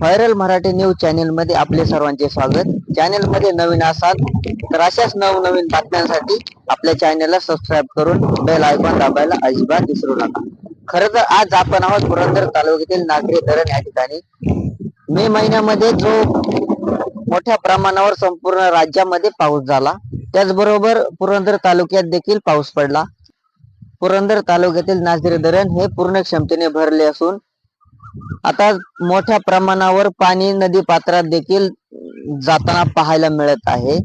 Viral Marathi news channel मध्ये आपले सर्वांचे स्वागत. चॅनेल मध्ये नवीन असाल तर अशाच नवनवीन बातम्यांसाठी आपल्या चॅनेलला सबस्क्राईब करून बेल आयकॉन दाबायला अजिबात विसरू नका. खर तर आज आपण आहोत पुरंदर तालुक्यातील नागरी धरण या ठिकाणी. मे महिन्यामध्ये जो मोठ्या प्रमाणावर संपूर्ण राज्यामध्ये पाऊस झाला. त्याचबरोबर पुरंदर तालुक्यात देखील पाऊस पडला. पुरंदर तालुक्यातील नागरी धरण हे पूर्ण क्षमतेने भरले असून आता मोठ्या प्रमाणावर पाणी नदी पात्रात देखील जाताना पाहायला मिळत आहे.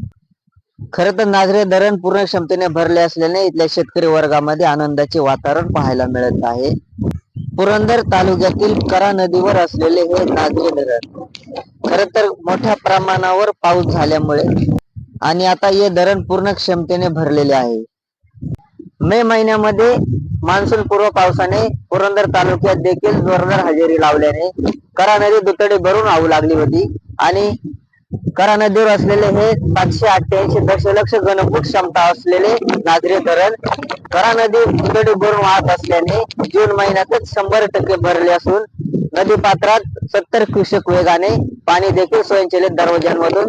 खर तर नागरे धरण पूर्ण क्षमतेने भरले असल्याने इथल्या शेतकरी वर्गामध्ये आनंदाचे वातावरण पाहायला मिळत आहे. पुरंदर तालुक्यातील करा नदीवर असलेले हे नागरे धरण खर तर मोठ्या प्रमाणावर पाऊस झाल्यामुळे आणि आता हे धरण पूर्ण क्षमतेने भरलेले आहे. मे महिन्यामध्ये मान्सून पूर्व पावसाने पुरंदर तालुक्यात देखील जोरदार हजेरी लावल्याने करा नदी दुतडी भरून वाहू लागली होती. आणि करा नदीवर असलेले हे सातशे अठ्ठ्याऐंशी दशलक्ष घनफूट क्षमता असलेले नागरी धरण करा नदी दुतडी भरून वाहत असल्याने जून महिन्यातच शंभर टक्के भरले असून नदी पात्रात सत्तर क्युसेक वेगाने पाणी देखील स्वयंचलित दरवाज्यांमधून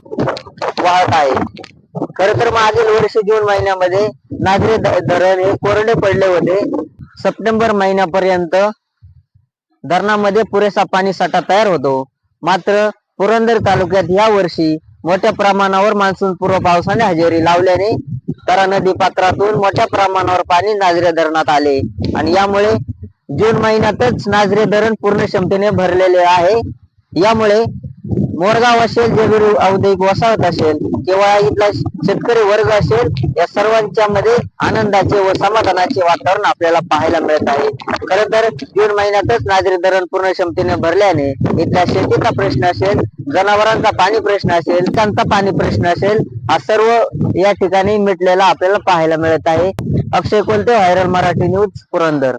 वाहत आहे. खर तर मागील वर्षी जून महिन्यामध्ये नागरी धरण हे कोरडे पडले होते. सप्टेंबर महिन्यापर्यंत धरणामध्ये पुरेसा पाणी साठा तयार होतो. मात्र पुरंदर तालुक्यात या वर्षी मोठ्या प्रमाणावर मान्सून पूर्व पावसाने हजेरी लावल्याने तरा नदी पात्रातून मोठ्या प्रमाणावर पाणी नाजरे धरणात आले आणि यामुळे जून महिन्यातच नाजरे धरण पूर्ण क्षमतेने भरलेले आहे. यामुळे मोरगाव असेल जेवीर औद्योगिक वसाहत असेल किंवा इथला शेतकरी वर्ग असेल या सर्वांच्या मध्ये आनंदाचे व समाधानाचे वातावरण आपल्याला पाहायला मिळत आहे. खर तर जून महिन्यातच नागरी धरण पूर्ण क्षमतेने भरल्याने इथल्या शेतीचा प्रश्न असेल जनावरांचा पाणी प्रश्न असेल त्यांचा पाणी प्रश्न असेल हा सर्व या ठिकाणी मिटलेला आपल्याला पाहायला मिळत आहे. Akshay Kolte viral Marathi news Purandar.